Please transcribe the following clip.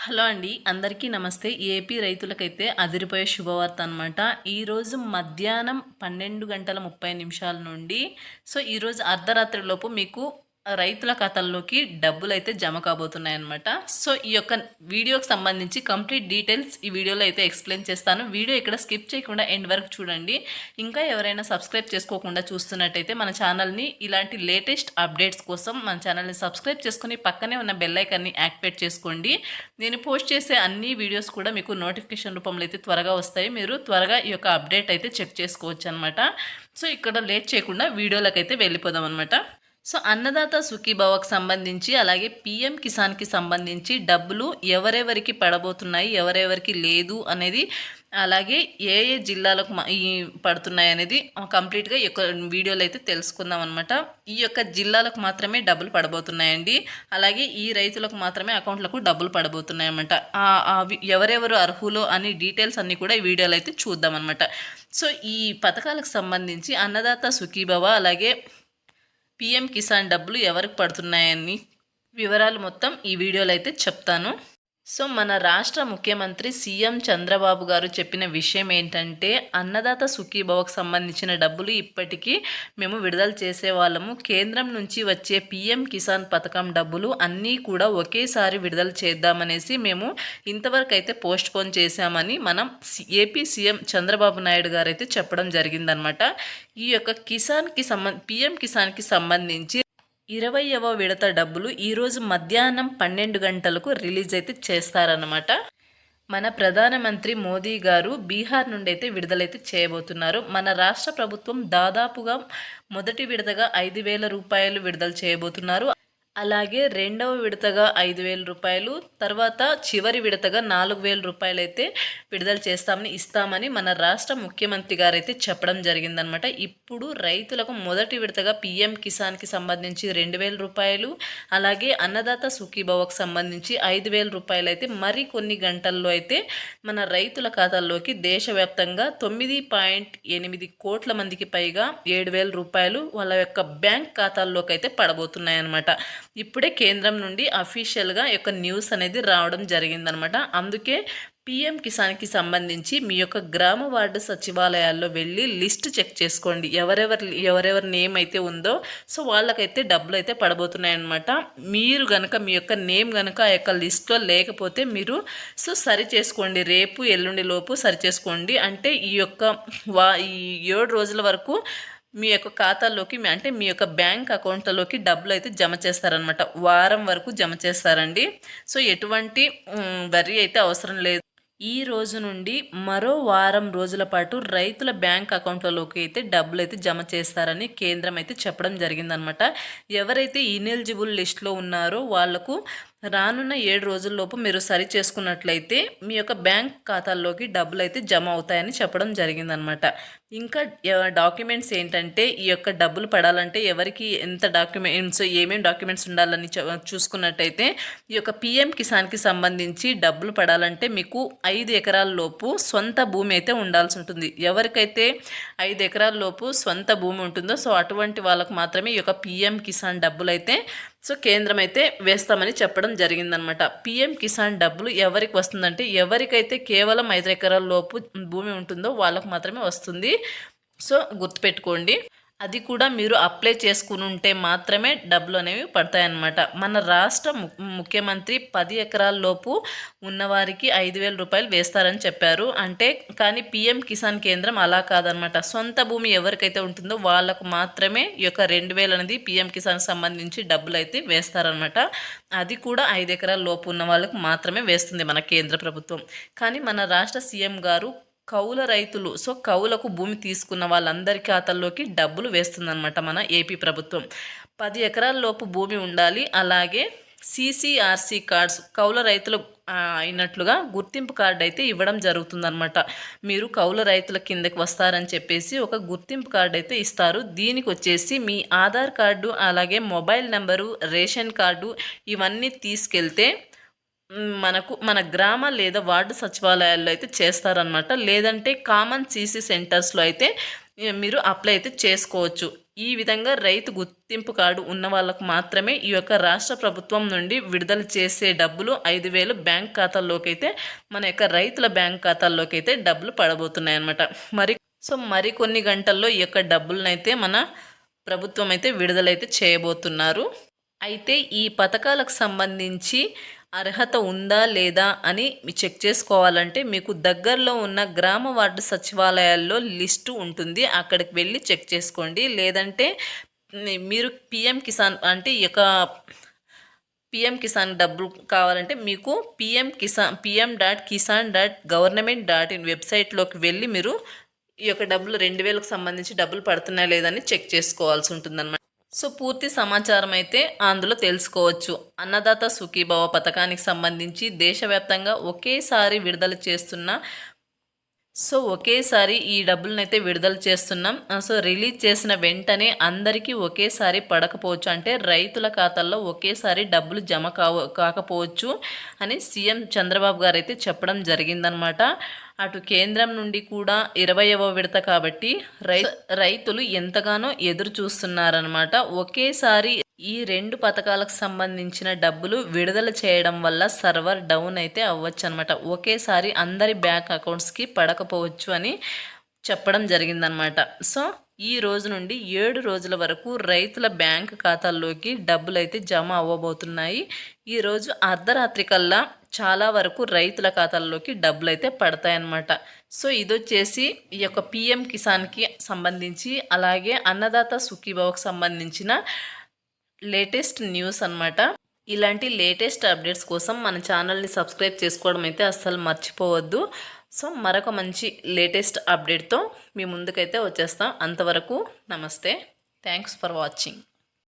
Hello అండి అందరికీ నమస్తే. ఏపీ రైతులకైతే అదిరిపోయే శుభవార్త అనమాట ఈరోజు మధ్యాహ్నం పన్నెండు గంటల ముప్పై నిమిషాల నుండి సో ఈరోజు అర్ధరాత్రిలోపు మీకు రైతుల ఖాతాల్లోకి డబ్బులు అయితే జమ కాబోతున్నాయన్నమాట. సో ఈ యొక్క వీడియోకి సంబంధించి కంప్లీట్ డీటెయిల్స్ ఈ వీడియోలో అయితే ఎక్స్ప్లెయిన్ చేస్తాను. వీడియో ఇక్కడ స్కిప్ చేయకుండా ఎండ్ వరకు చూడండి. ఇంకా ఎవరైనా సబ్స్క్రైబ్ చేసుకోకుండా చూస్తున్నట్టయితే మన ఛానల్ని ఇలాంటి లేటెస్ట్ అప్డేట్స్ కోసం మన ఛానల్ని సబ్స్క్రైబ్ చేసుకుని పక్కనే ఉన్న బెల్ యాక్టివేట్ చేసుకోండి. నేను పోస్ట్ చేసే అన్ని వీడియోస్ కూడా మీకు నోటిఫికేషన్ రూపంలో అయితే త్వరగా వస్తాయి. మీరు త్వరగా ఈ యొక్క అప్డేట్ అయితే చెక్ చేసుకోవచ్చు అనమాట సో ఇక్కడ లేట్ చేయకుండా వీడియోలకైతే వెళ్ళిపోదాం అనమాట సో అన్నదాత సుఖీభావకు సంబంధించి అలాగే పిఎం కిసాన్కి సంబంధించి డబ్బులు ఎవరెవరికి పడబోతున్నాయి ఎవరెవరికి లేదు అనేది అలాగే ఏ ఏ జిల్లాలకు ఈ పడుతున్నాయి అనేది కంప్లీట్గా ఈ యొక్క వీడియోలో అయితే తెలుసుకుందాం అనమాట ఈ యొక్క జిల్లాలకు మాత్రమే డబ్బులు పడబోతున్నాయండి. అలాగే ఈ రైతులకు మాత్రమే అకౌంట్లకు డబ్బులు పడబోతున్నాయి అనమాట ఎవరెవరు అర్హులు అని డీటెయిల్స్ అన్నీ కూడా ఈ వీడియోలో అయితే చూద్దాం అనమాట సో ఈ పథకాలకు సంబంధించి అన్నదాత సుఖీభవ అలాగే పిఎం కిసాన్ డబ్బులు ఎవరికి పడుతున్నాయని వివరాలు మొత్తం ఈ వీడియోలో అయితే చెప్తాను. సో మన రాష్ట్ర ముఖ్యమంత్రి సీఎం చంద్రబాబు గారు చెప్పిన విషయం ఏంటంటే అన్నదాత సుఖీభవకు సంబంధించిన డబ్బులు ఇప్పటికీ మేము విడుదల చేసే వాళ్ళము కేంద్రం నుంచి వచ్చే పీఎం కిసాన్ పథకం డబ్బులు అన్నీ కూడా ఒకేసారి విడుదల చేద్దామనేసి మేము ఇంతవరకు అయితే పోస్ట్ పోన్ చేశామని మనం ఏపీ సీఎం చంద్రబాబు నాయుడు గారు అయితే చెప్పడం జరిగిందనమాట. ఈ యొక్క కిసాన్కి సంబంధ పీఎం కిసాన్కి సంబంధించి ఇరవైవ విడత డబ్బులు ఈరోజు మధ్యాహ్నం పన్నెండు గంటలకు రిలీజ్ అయితే చేస్తారన్నమాట. మన ప్రధానమంత్రి మోదీ గారు బీహార్ నుండి అయితే విడుదలైతే చేయబోతున్నారు. మన రాష్ట్ర ప్రభుత్వం దాదాపుగా మొదటి విడతగా ఐదు వేల రూపాయలు విడుదల చేయబోతున్నారు. అలాగే రెండవ విడతగా ఐదు వేల రూపాయలు తర్వాత చివరి విడతగా నాలుగు వేల రూపాయలు అయితే విడుదల చేస్తామని ఇస్తామని మన రాష్ట్ర ముఖ్యమంత్రి గారు అయితే చెప్పడం జరిగిందనమాట. ఇప్పుడు రైతులకు మొదటి విడతగా పిఎం కిసాన్కి సంబంధించి రెండు వేల రూపాయలు అలాగే అన్నదాత సుఖీభవకు సంబంధించి ఐదు వేల రూపాయలు అయితే మరి కొన్ని గంటల్లో అయితే మన రైతుల ఖాతాల్లోకి దేశవ్యాప్తంగా తొమ్మిది పాయింట్ ఎనిమిది కోట్ల మందికి పైగా ఏడు వేల రూపాయలు వాళ్ళ యొక్క బ్యాంక్ ఖాతాల్లోకి అయితే పడబోతున్నాయన్నమాట. ఇప్పుడే కేంద్రం నుండి అఫీషియల్గా యొక్క న్యూస్ అనేది రావడం జరిగిందనమాట. అందుకే పిఎం కిసాన్కి సంబంధించి మీ యొక్క గ్రామ వార్డు సచివాలయాల్లో వెళ్ళి లిస్ట్ చెక్ చేసుకోండి. ఎవరెవరి ఎవరెవరి నేమ్ అయితే ఉందో సో వాళ్ళకైతే డబ్బులు అయితే పడబోతున్నాయన్నమాట. మీరు కనుక మీ యొక్క నేమ్ కనుక ఆ యొక్క లిస్ట్లో లేకపోతే మీరు సో సరి చేసుకోండి. రేపు ఎల్లుండి లోపు సరి చేసుకోండి. అంటే ఈ యొక్క వా ఈ ఏడు రోజుల వరకు మీ యొక్క ఖాతాలోకి అంటే మీ యొక్క బ్యాంక్ అకౌంట్లలోకి డబ్బులు అయితే జమ చేస్తారనమాట వారం వరకు జమ చేస్తారండి. సో ఎటువంటి వరి అయితే అవసరం లేదు. ఈ రోజు నుండి మరో వారం రోజుల పాటు రైతుల బ్యాంక్ అకౌంట్లలోకి అయితే డబ్బులు అయితే జమ చేస్తారని కేంద్రం అయితే చెప్పడం జరిగిందనమాట ఎవరైతే ఇనెలిజిబుల్ లిస్ట్లో ఉన్నారో వాళ్ళకు రానున్న ఏడు రోజుల్లోపు మీరు సరి చేసుకున్నట్లయితే మీ యొక్క బ్యాంక్ ఖాతాల్లోకి డబ్బులు అయితే జమ అవుతాయని చెప్పడం జరిగిందనమాట. ఇంకా డాక్యుమెంట్స్ ఏంటంటే ఈ యొక్క డబ్బులు పడాలంటే ఎవరికి ఎంత డాక్యుమెంట్స్ ఏమేమి డాక్యుమెంట్స్ ఉండాలని చూసుకున్నట్టయితే ఈ యొక్క పిఎం కిసాన్కి సంబంధించి డబ్బులు పడాలంటే మీకు ఐదు ఎకరాల లోపు సొంత భూమి అయితే ఉండాల్సి ఉంటుంది. ఎవరికైతే ఐదు ఎకరాల లోపు సొంత భూమి ఉంటుందో సో అటువంటి వాళ్ళకు మాత్రమే ఈ యొక్క పిఎం కిసాన్ డబ్బులు అయితే సో కేంద్రం అయితే వేస్తామని చెప్పడం జరిగిందనమాట పిఎం కిసాన్ డబ్బులు ఎవరికి వస్తుందంటే ఎవరికైతే కేవలం ఐదు ఎకరాల లోపు భూమి ఉంటుందో వాళ్ళకు మాత్రమే వస్తుంది. సో గుర్తుపెట్టుకోండి. అది కూడా మీరు అప్లై చేసుకుని ఉంటే మాత్రమే డబ్బులు అనేవి పడతాయన్నమాట. మన రాష్ట్ర ముఖ్యమంత్రి పది ఎకరాల లోపు ఉన్నవారికి ఐదు వేల రూపాయలు వేస్తారని చెప్పారు. అంటే కానీ పిఎం కిసాన్ కేంద్రం అలా కాదనమాట సొంత భూమి ఎవరికైతే ఉంటుందో వాళ్ళకు మాత్రమే ఈ యొక్క రెండు వేలు అనేది పిఎం కిసాన్ సంబంధించి డబ్బులు అయితే వేస్తారనమాట అది కూడా ఐదు ఎకరాల లోపు ఉన్న వాళ్ళకు మాత్రమే వేస్తుంది మన కేంద్ర ప్రభుత్వం. కానీ మన రాష్ట్ర సీఎం గారు కౌల రైతులు. సో కౌలకు భూమి తీసుకున్న వాళ్ళందరి ఖాతాల్లోకి డబ్బులు వేస్తుందన్నమాట మన ఏపీ ప్రభుత్వం. పది ఎకరాల లోపు భూమి ఉండాలి. అలాగే సీసీఆర్సీ కార్డ్స్ కౌల రైతులు అయినట్లుగా గుర్తింపు కార్డు అయితే ఇవ్వడం జరుగుతుందన్నమాట. మీరు కౌల రైతుల కిందకి వస్తారని చెప్పేసి ఒక గుర్తింపు కార్డు అయితే ఇస్తారు. దీనికి వచ్చేసి మీ ఆధార్ కార్డు అలాగే మొబైల్ నెంబరు రేషన్ కార్డు ఇవన్నీ తీసుకెళ్తే మనకు మన గ్రామ లేదా వార్డు సచివాలయాల్లో అయితే చేస్తారనమాట లేదంటే కామన్ సీసీ సెంటర్స్లో అయితే మీరు అప్లై అయితే చేసుకోవచ్చు. ఈ విధంగా రైతు గుర్తింపు కార్డు ఉన్న వాళ్ళకు మాత్రమే ఈ యొక్క రాష్ట్ర ప్రభుత్వం నుండి విడుదల చేసే డబ్బులు ఐదు వేలు బ్యాంక్ ఖాతాల్లోకి అయితే మన యొక్క రైతుల బ్యాంక్ ఖాతాల్లోకి అయితే డబ్బులు పడబోతున్నాయి అన్నమాట మరి సో మరికొన్ని గంటల్లో ఈ యొక్క డబ్బులనైతే మన ప్రభుత్వం అయితే విడుదలైతే చేయబోతున్నారు. అయితే ఈ పథకాలకు సంబంధించి అర్హత ఉందా లేదా అని మీ చెక్ చేసుకోవాలంటే మీకు దగ్గరలో ఉన్న గ్రామ వార్డు సచివాలయాల్లో లిస్టు ఉంటుంది. అక్కడికి వెళ్ళి చెక్ చేసుకోండి. లేదంటే మీరు పిఎం కిసాన్ అంటే ఈ యొక్క పిఎం కిసాన్ డబ్బులు కావాలంటే మీకు PM Kisan PM dot Kisan dot government dot in వెబ్సైట్లోకి వెళ్ళి మీరు ఈ యొక్క డబ్బులు రెండు వేలకు సంబంధించి డబ్బులు పడుతున్నాయా లేదని చెక్ చేసుకోవాల్సి ఉంటుందన్నమాట. సో పూర్తి సమాచారం అయితే అందులో తెలుసుకోవచ్చు. అన్నదాత సుఖీభవ పథకానికి సంబంధించి దేశవ్యాప్తంగా ఒకేసారి విడుదల చేస్తున్న సో ఒకేసారి ఈ డబ్బులను అయితే విడుదల చేస్తున్నాం. సో రిలీజ్ చేసిన వెంటనే అందరికీ ఒకేసారి పడకపోవచ్చు. అంటే రైతుల ఖాతాల్లో ఒకేసారి డబ్బులు జమ కావ కాకపోవచ్చు అని సీఎం చంద్రబాబు గారు అయితే చెప్పడం జరిగిందనమాట. అటు కేంద్రం నుండి కూడా ఇరవైవ విడత కాబట్టి రై రైతులు ఎంతగానో ఎదురు చూస్తున్నారనమాట ఒకేసారి ఈ రెండు పథకాలకు సంబంధించిన డబ్బులు విడుదల చేయడం వల్ల సర్వర్ డౌన్ అయితే అవ్వచ్చు అనమాట ఒకేసారి అందరి బ్యాంక్ అకౌంట్స్కి పడకపోవచ్చు అని చెప్పడం జరిగిందనమాట సో ఈ రోజు నుండి ఏడు రోజుల వరకు రైతుల బ్యాంక్ ఖాతాల్లోకి డబ్బులు అయితే జమ అవ్వబోతున్నాయి. ఈరోజు అర్ధరాత్రి కల్లా చాలా వరకు రైతుల ఖాతాల్లోకి డబ్బులు అయితే పడతాయన్నమాట. సో ఇది వచ్చేసి ఈ యొక్క పిఎం కిసాన్కి సంబంధించి అలాగే అన్నదాత సుఖీభావకు సంబంధించిన లేటెస్ట్ న్యూస్ అన్నమాట. ఇలాంటి లేటెస్ట్ అప్డేట్స్ కోసం మన ఛానల్ని సబ్స్క్రైబ్ చేసుకోవడం అయితే అస్సలు మర్చిపోవద్దు. సో మరొక మంచి లేటెస్ట్ అప్డేట్తో మీ ముందుకైతే వచ్చేస్తాం. అంతవరకు నమస్తే. Thanks for watching.